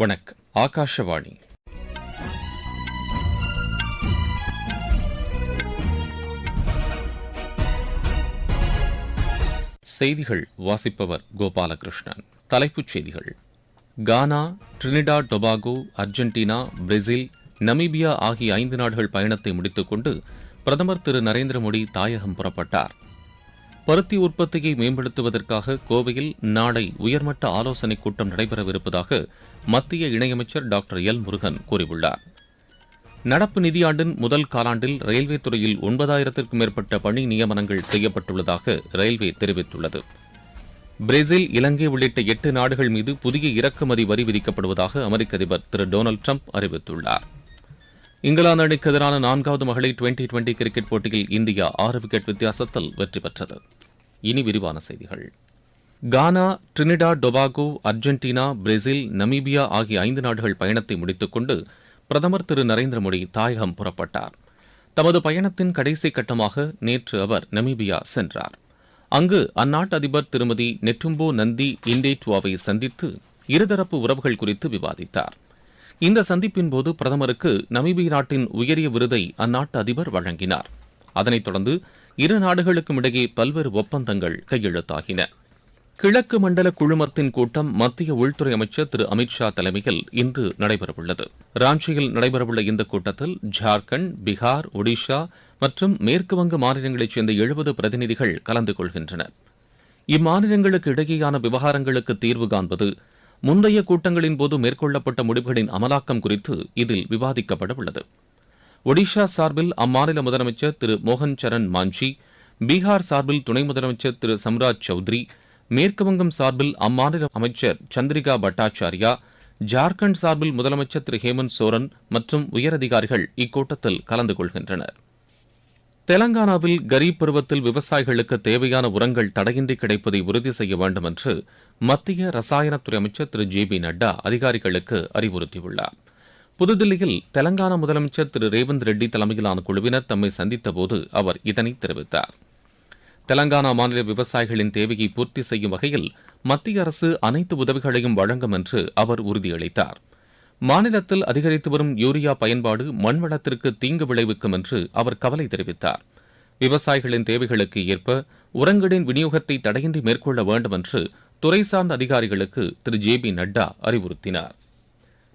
வணக்கம். ஆகாஷவாணி. செய்திகள் வாசிப்பவர் கோபாலகிருஷ்ணன். தலைப்புச் செய்திகள். Ghana Trinidad Tobago Argentina Brazil Namibia ஆகிய ஐந்து நாடுகள் பயணத்தை முடித்துக்கொண்டு பிரதமர் திரு நரேந்திர மோடி தாயகம் புறப்பட்டார். பருத்தி உற்பத்தியை மேம்படுத்துவதற்காக கோவையில் நாளை உயர்மட்ட ஆலோசனைக் கூட்டம் நடைபெறவிருப்பதாக மத்திய இணையமைச்சர் டாக்டர் எல் முருகன் கூறியுள்ளார். நடப்பு நிதியாண்டின் முதல் காலாண்டில் ரயில்வே துறையில் ஒன்பதாயிரத்திற்கும் மேற்பட்ட பணி நியமனங்கள் செய்யப்பட்டுள்ளதாக ரயில்வே தெரிவித்துள்ளது. பிரேசில் இலங்கை உள்ளிட்ட எட்டு நாடுகள் மீது புதிய இறக்குமதி வரி விதிக்கப்படுவதாக அமெரிக்க அதிபர் திரு டொனால்டு ட்ரம்ப் அறிவித்துள்ளார். இங்கிலாந்து அணிக்கு எதிரான நான்காவது மகளிர் டுவெண்டி டுவெண்டி கிரிக்கெட் போட்டியில் இந்தியா ஆறு விக்கெட் வித்தியாசத்தில் வெற்றி பெற்றது. இனி விரிவான செய்திகள். Ghana Trinidad Tobago Argentina Brazil Namibia ஆகிய ஐந்து நாடுகள் பயணத்தை முடித்துக்கொண்டு பிரதமர் திரு நரேந்திர மோடி தாயகம் புறப்பட்டார். தமது பயணத்தின் கடைசி கட்டமாக நேற்று அவர் நமீபியா சென்றார். அங்கு அந்நாட்டு அதிபர் திருமதி நெட்டும்போ நந்தி இண்டேட்வாவை சந்தித்து இருதரப்பு உறவுகள் குறித்து விவாதித்தார். இந்த சந்திப்பின் போது பிரதமருக்கு நமீபிய நாட்டின் உயரிய விருதை அந்நாட்டு அதிபர் வழங்கினார். அதனைத் தொடர்ந்து இரு நாடுகளுக்கும் இடையே பல்வேறு ஒப்பந்தங்கள் கையெழுத்தாகின. கிழக்கு மண்டல குழுமத்தின் கூட்டம் மத்திய உள்துறை அமைச்சர் திரு அமித்ஷா தலைமையில் இன்று நடைபெறவுள்ளது. ராஞ்சியில் நடைபெறவுள்ள இந்த கூட்டத்தில் ஜார்க்கண்ட் பீகார் ஒடிஷா மற்றும் மேற்குவங்க மாநிலங்களைச் சேர்ந்த எழுபது பிரதிநிதிகள் கலந்து கொள்கின்றனர். இம்மாநிலங்களுக்கு இடையேயான விவகாரங்களுக்கு தீர்வு காண்பது முந்தைய கூட்டங்களின் போது மேற்கொள்ளப்பட்ட முடிவுகளின் அமலாக்கம் குறித்து இதில் விவாதிக்கப்பட உள்ளது ஒடிஷா சார்பில் அம்மாநில முதலமைச்சர் திரு மோகன் சரண் மாஞ்சி பீகார் சார்பில் துணை முதலமைச்சர் திரு சம்ராஜ் சௌத்ரி மேற்குவங்கம் சார்பில் அம்மாநில அமைச்சர் சந்திரிகா பட்டாச்சாரியா ஜார்க்கண்ட் சார்பில் முதலமைச்சர் திரு ஹேமந்த் சோரன் மற்றும் உயரதிகாரிகள் இக்கூட்டத்தில் கலந்து கொள்கின்றனர். தெலங்கானாவில் கரீப் பருவத்தில் விவசாயிகளுக்கு தேவையான உரங்கள் தடையின்றி கிடைப்பதை உறுதி செய்ய வேண்டும் என்று மத்திய ரசாயனத்துறை அமைச்சர் திரு ஜே பி நட்டா அதிகாரிகளுக்கு அறிவுறுத்தியுள்ளார். புதுதில்லியில் தெலங்கானா முதலமைச்சர் திரு ரேவந்த் ரெட்டி தலைமையிலான குழுவினர் தம்மை சந்தித்தபோது அவர் இதனை தெரிவித்தார். தெலங்கானா மாநில விவசாயிகளின் தேவையை பூர்த்தி செய்யும் வகையில் மத்திய அரசு அனைத்து உதவிகளையும் வழங்கும் என்று அவர் உறுதியளித்தார். மாநிலத்தில் அதிகரித்து வரும் யூரியா பயன்பாடு மண்வளத்திற்கு தீங்கு விளைவிக்கும் என்று அவர் கவலை தெரிவித்தார். விவசாயிகளின் தேவைகளுக்கு ஏற்ப உரங்களின் விநியோகத்தை தடையின்றி மேற்கொள்ள வேண்டும் என்று துறை சார்ந்த அதிகாரிகளுக்கு திரு. ஜே. பி. நட்டா அறிவுறுத்தினார்.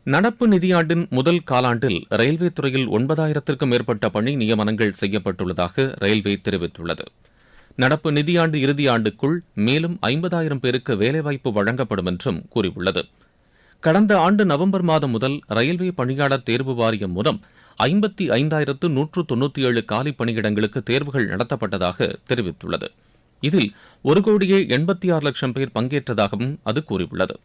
நடப்பு நிதியாண்டின் முதல் காலாண்டில் ரயில்வே துறையில் ஒன்பதாயிரத்திற்கும் மேற்பட்ட பணி நியமனங்கள் செய்யப்பட்டுள்ளதாக ரயில்வே தெரிவித்துள்ளது. நடப்பு நிதியாண்டு இறுதி ஆண்டுக்குள் மேலும் ஐம்பதாயிரம் பேருக்கு வேலைவாய்ப்பு வழங்கப்படும் என்றும் கூறியுள்ளது. கடந்த ஆண்டு நவம்பர் மாதம் முதல் ரயில்வே பணியாளர் தேர்வு வாரியம் மூலம் ஐம்பத்தி ஐந்தாயிரத்து நூற்று தொன்னூற்றி ஏழு காலி பணியிடங்களுக்கு தேர்வுகள் நடத்தப்பட்டதாக தெரிவித்துள்ளது. இதில் ஒரு கோடியே எண்பத்தி ஆறு லட்சம் பேர் பங்கேற்றதாகவும் அது கூறியுள்ளது.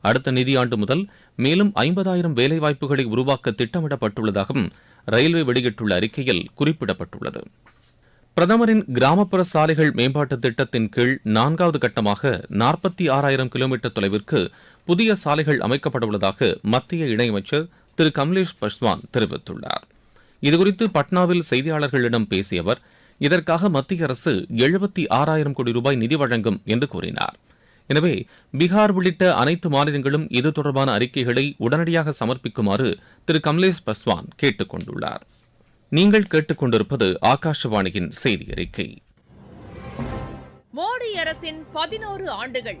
அடுத்த நிதியாண்டு முதல் மேலும் ஐம்பதாயிரம் வேலைவாய்ப்புகளை உருவாக்க திட்டமிடப்பட்டுள்ளதாகவும் ரயில்வே வெளியிட்டுள்ள அறிக்கையில் குறிப்பிடப்பட்டுள்ளது. பிரதமரின் கிராமப்புற சாலைகள் மேம்பாட்டு திட்டத்தின் கீழ் நான்காவது கட்டமாக நாற்பத்தி ஆறாயிரம் கிலோமீட்டர் தொலைவிற்கு புதிய சாலைகள் அமைக்கப்படவுள்ளதாக மத்திய இணையமைச்சர் திரு கமலேஷ் பஸ்வான் தெரிவித்துள்ளார். இதுகுறித்து பட்னாவில் செய்தியாளர்களிடம் பேசிய அவர் இதற்காக மத்திய அரசு எழுபத்தி ஆறாயிரம் கோடி ரூபாய் நிதி வழங்கும் என்று கூறினார். எனவே பீகார் உள்ளிட்ட அனைத்து மாநிலங்களும் இது தொடர்பான அறிக்கைகளை உடனடியாக சமர்ப்பிக்குமாறு திரு கமலேஷ் பஸ்வான் கேட்டுக் கொண்டுள்ளார். நீங்கள் கேட்டுக்கொண்டிருப்பது ஆகாஷவாணியின் செய்தி அறிக்கை. மோடி அரசின் பதினோரு ஆண்டுகள்.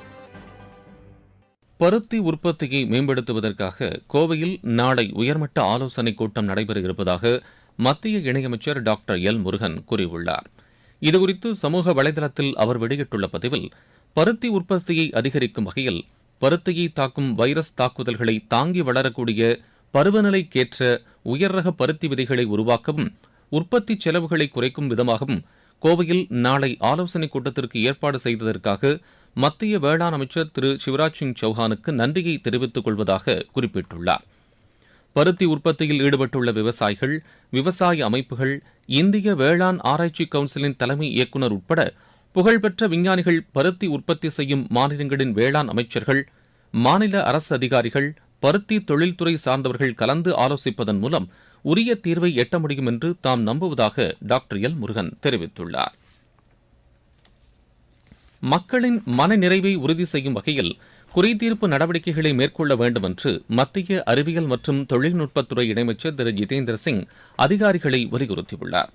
பருத்தி உற்பத்தியை மேம்படுத்துவதற்காக கோவையில் நாளை உயர்மட்ட ஆலோசனைக் கூட்டம் நடைபெற இருப்பதாக மத்திய இணையமைச்சர் டாக்டர் எல் முருகன் கூறியுள்ளார். இதுகுறித்து சமூக வலைதளத்தில் அவர் வெளியிட்டுள்ள பதிவில் பருத்தி உற்பத்தியை அதிகரிக்கும் வகையில் பருத்தியை தாக்கும் வைரஸ் தாக்குதல்களை தாங்கி வளரக்கூடிய பருவநிலைக்கேற்ற உயர் ரக பருத்தி விதைகளை உருவாக்கவும் உற்பத்தி செலவுகளை குறைக்கும் விதமாகவும் கோவையில் நாளை ஆலோசனைக் கூட்டத்திற்கு ஏற்பாடு செய்ததற்காக மத்திய வேளாண் அமைச்சர் திரு சிவராஜ் சிங் சௌஹானுக்கு நன்றியை தெரிவித்துக் கொள்வதாக குறிப்பிட்டுள்ளார். பருத்தி உற்பத்தியில் ஈடுபட்டுள்ள விவசாயிகள் விவசாய அமைப்புகள் இந்திய வேளாண் ஆராய்ச்சி கவுன்சிலின் தலைமை இயக்குநர் உட்பட புகழ்பெற்ற விஞ்ஞானிகள் பருத்தி உற்பத்தி செய்யும் மாநிலங்களின் வேளாண் அமைச்சர்கள் மாநில அரசு அதிகாரிகள் பருத்தி தொழில்துறை சார்ந்தவர்கள் கலந்து ஆலோசிப்பதன் மூலம் உரிய தீர்வை எட்ட முடியும் என்று தாம் நம்புவதாக டாக்டர் எல் முருகன் தெரிவித்துள்ளார். மக்களின் மனநிறைவை உறுதி செய்யும் வகையில் குறைதீர்ப்பு நடவடிக்கைகளை மேற்கொள்ள வேண்டும் என்று மத்திய அறிவியல் மற்றும் தொழில்நுட்பத்துறை இணையமைச்சர் திரு. ஜிதேந்திர சிங் அதிகாரிகளை வலியுறுத்தியுள்ளார்.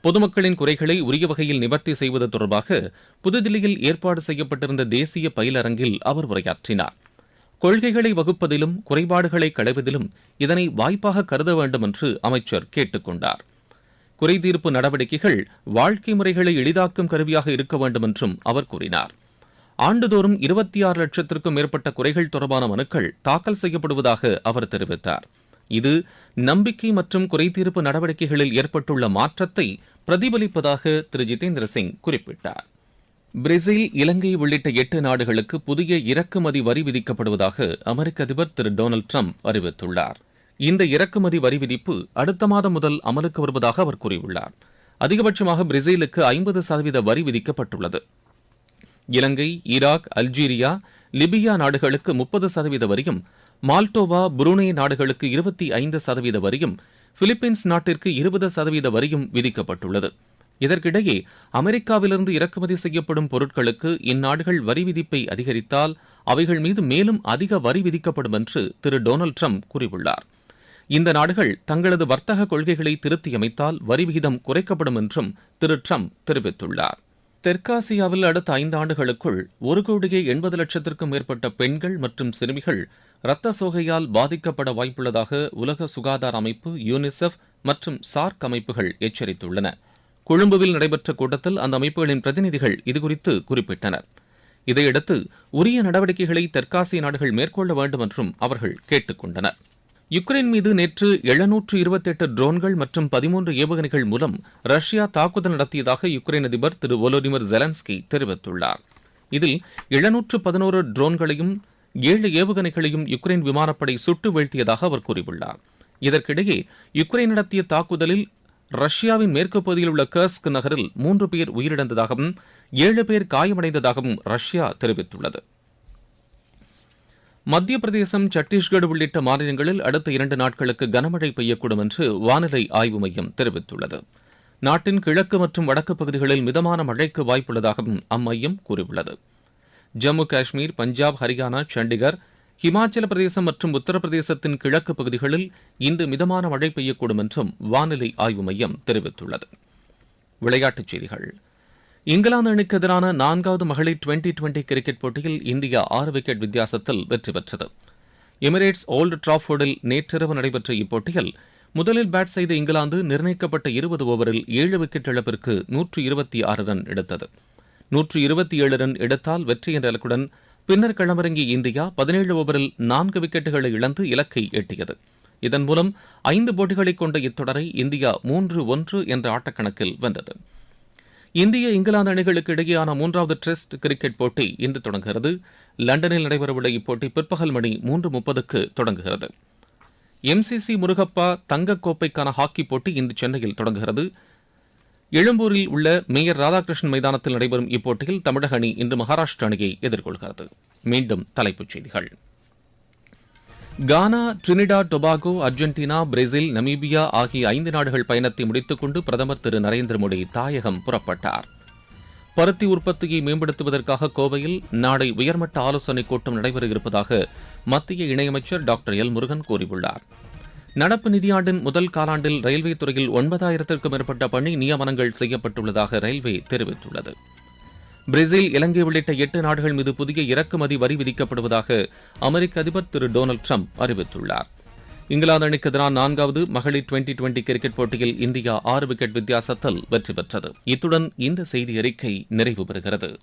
பொதுமக்களின் குறைகளை உரிய வகையில் நிவர்த்தி செய்வது தொடர்பாக புதுதில்லியில் ஏற்பாடு செய்யப்பட்டிருந்த தேசிய பயிலரங்கில் அவர் உரையாற்றினார். கொள்கைகளை வகுப்பதிலும் குறைபாடுகளை களைவதிலும் இதனை வாய்ப்பாக கருத வேண்டும் என்று அமைச்சர் கேட்டுக்கொண்டார். குறைதீர்ப்பு நடவடிக்கைகள் வாழ்க்கை முறைகளை எளிதாக்கும் கருவியாக இருக்க வேண்டும் என்றும் அவர் கூறினார். ஆண்டுதோறும் இருபத்தி ஆறு லட்சத்திற்கும் மேற்பட்ட குறைகள் தொடர்பான மனுக்கள் தாக்கல் செய்யப்படுவதாக அவர் தெரிவித்தார். இது நம்பிக்கை மற்றும் குறைதீர்ப்பு நடவடிக்கைகளில் ஏற்பட்டுள்ள மாற்றத்தை பிரதிபலிப்பதாக திரு. ஜிதேந்திர சிங் குறிப்பிட்டார். பிரேசில் இலங்கை உள்ளிட்ட எட்டு நாடுகளுக்கு புதிய இறக்குமதி வரி விதிக்கப்படுவதாக அமெரிக்க அதிபர் திரு. டொனால்டு ட்ரம்ப் அறிவித்துள்ளார். இந்த இறக்குமதி வரி விதிப்பு அடுத்த மாதம் முதல் அமலுக்கு வருவதாக அவர் கூறியுள்ளார். அதிகபட்சமாக பிரேசிலுக்கு ஐம்பது சதவீத வரி விதிக்கப்பட்டுள்ளது. இலங்கை ஈராக் அல்ஜீரியா லிபியா நாடுகளுக்கு முப்பது சதவீத வரியும் மால்டோவா புருனே நாடுகளுக்கு இருபத்தி ஐந்து சதவீத வரியும் பிலிப்பீன்ஸ் நாட்டிற்கு இருபது சதவீத வரியும் விதிக்கப்பட்டுள்ளது. இதற்கிடையே அமெரிக்காவிலிருந்து இறக்குமதி செய்யப்படும் பொருட்களுக்கு இந்நாடுகள் வரி விதிப்பை அதிகரித்தால் அவைகள் மீது மேலும் அதிக வரி விதிக்கப்படும் என்று திரு டொனால்டு ட்ரம்ப் கூறியுள்ளார். இந்த நாடுகள் தங்களது வர்த்தக கொள்கைகளை திருத்தியமைத்தால் வரி விகிதம் குறைக்கப்படும் என்றும் திரு ட்ரம்ப் தெரிவித்துள்ளார். தெற்காசியாவில் அடுத்த ஐந்து ஆண்டுகளுக்குள் ஒரு கோடியே எண்பது லட்சத்திற்கும் மேற்பட்ட பெண்கள் மற்றும் சிறுமிகள் இரத்த சோகையால் பாதிக்கப்பட வாய்ப்புள்ளதாக உலக சுகாதார அமைப்பு யூனிசெஃப் மற்றும் சார்க் அமைப்புகள் எச்சரித்துள்ளன. கொழும்புவில் நடைபெற்ற கூட்டத்தில் அந்த அமைப்புகளின் பிரதிநிதிகள் இதுகுறித்து குறிப்பிட்டனர். இதையடுத்து உரிய நடவடிக்கைகளை தெற்காசிய நாடுகள் மேற்கொள்ள வேண்டும் என்றும் அவர்கள் கேட்டுக் கொண்டனர் யுக்ரைன் மீது நேற்று எழுநூற்று இருபத்தெட்டு ட்ரோன்கள் மற்றும் பதிமூன்று ஏவுகணைகள் மூலம் ரஷ்யா தாக்குதல் நடத்தியதாக யுக்ரைன் அதிபர் திரு ஒலோடிமிர் ஜெலன்ஸ்கி தெரிவித்துள்ளார். இதில் எழுநூற்று பதினோரு ட்ரோன்களையும் ஏழு ஏவுகணைகளையும் யுக்ரைன் விமானப்படை சுட்டு வீழ்த்தியதாக அவர் கூறியுள்ளார். இதற்கிடையே யுக்ரைன் நடத்திய தாக்குதலில் ரஷ்யாவின் மேற்கு பகுதியில் உள்ள கர்ஸ்க் நகரில் மூன்று பேர் உயிரிழந்ததாகவும் ஏழு பேர் காயமடைந்ததாகவும் ரஷ்யா தெரிவித்துள்ளது. மத்திய பிரதேசம் சத்தீஸ்கர் உள்ளிட்ட மாநிலங்களில் அடுத்த இரண்டு நாட்களுக்கு கனமழை பெய்யக்கூடும் என்று வானிலை ஆய்வு மையம் தெரிவித்துள்ளது. நாட்டின் கிழக்கு மற்றும் வடக்கு பகுதிகளில் மிதமான மழைக்கு வாய்ப்புள்ளதாகவும் அம்மையம் கூறியுள்ளது. ஜம்மு காஷ்மீர் பஞ்சாப் ஹரியானா சண்டிகர் ஹிமாச்சல பிரதேசம் மற்றும் உத்தரப்பிரதேசத்தின் கிழக்கு பகுதிகளில் இன்று மிதமான மழை பெய்யக்கூடும் என்றும் வானிலை ஆய்வு மையம் தெரிவித்துள்ளது. விளையாட்டுச் செய்திகள். இங்கிலாந்து அணிக்கு எதிரான நான்காவது மகளிர் டுவெண்டி டுவெண்டி கிரிக்கெட் போட்டியில் இந்தியா ஆறு விக்கெட் வித்தியாசத்தில் வெற்றி பெற்றது. எமிரேட்ஸ் ஓல்டு டிராஃபோர்டில் நேற்றிரவு நடைபெற்ற இப்போட்டியில் முதலில் பேட் செய்த இங்கிலாந்து நிர்ணயிக்கப்பட்ட இருபது ஓவரில் ஏழு விக்கெட் இழப்பிற்கு நூற்று இருபத்தி ஆறு ரன் எடுத்தது. நூற்று இருபத்தி ஏழு ரன் எடுத்தால் வெற்றி என்ற இலக்குடன் பின்னர் களமிறங்கிய இந்தியா பதினேழு ஓவரில் நான்கு விக்கெட்டுகளை இழந்து இலக்கை எட்டியது. இதன் மூலம் ஐந்து போட்டிகளை கொண்ட இத்தொடரை இந்தியா மூன்று ஒன்று என்ற ஆட்டக்கணக்கில் வென்றது. இந்திய இங்கிலாந்து அணிகளுக்கு இடையேயான மூன்றாவது டெஸ்ட் கிரிக்கெட் போட்டி இன்று தொடங்குகிறது. லண்டனில் நடைபெறவுள்ள இப்போட்டி பிற்பகல் மணி மூன்று முப்பதுக்கு தொடங்குகிறது. எம்சிசி முருகப்பா தங்கக் கோப்பைக்கான ஹாக்கி போட்டி இன்று சென்னையில் தொடங்குகிறது. எழும்பூரில் உள்ள மேயர் ராதாகிருஷ்ணன் மைதானத்தில் நடைபெறும் இப்போட்டியில் தமிழக அணி இன்று மகாராஷ்டிர அணியை எதிர்கொள்கிறது. மீண்டும் தலைப்புச் செய்திகள். Ghana Trinidad Tobago Argentina Brazil Namibia ஆகிய ஐந்து நாடுகள் பயணத்தை முடித்துக் கொண்டு பிரதமர் திரு நரேந்திர மோடி தாயகம் புறப்பட்டார். பருத்தி உற்பத்தியை மேம்படுத்துவதற்காக கோவையில் நாளை உயர்மட்ட ஆலோசனைக் கூட்டம் நடைபெற இருப்பதாக மத்திய இணையமைச்சர் டாக்டர் எல் முருகன் கூறியுள்ளார். நடப்பு நிதியாண்டின் முதல் காலாண்டில் ரயில்வே துறையில் ஒன்பதாயிரத்திற்கும் மேற்பட்ட பணி நியமனங்கள் செய்யப்பட்டுள்ளதாக ரயில்வே தெரிவித்துள்ளது. பிரேசில் இலங்கை உள்ளிட்ட எட்டு நாடுகள் மீது புதிய இறக்குமதி வரி விதிக்கப்படுவதாக அமெரிக்க அதிபர் திரு டொனால்டு ட்ரம்ப் அறிவித்துள்ளார். இங்கிலாந்து அணிக்கு எதிரான நான்காவது மகளிர் டுவெண்டி டுவெண்டி கிரிக்கெட் போட்டியில் இந்தியா ஆறு விக்கெட் வித்தியாசத்தில் வெற்றி பெற்றது. இத்துடன் இந்த செய்தி அறிக்கை நிறைவு பெறுகிறது.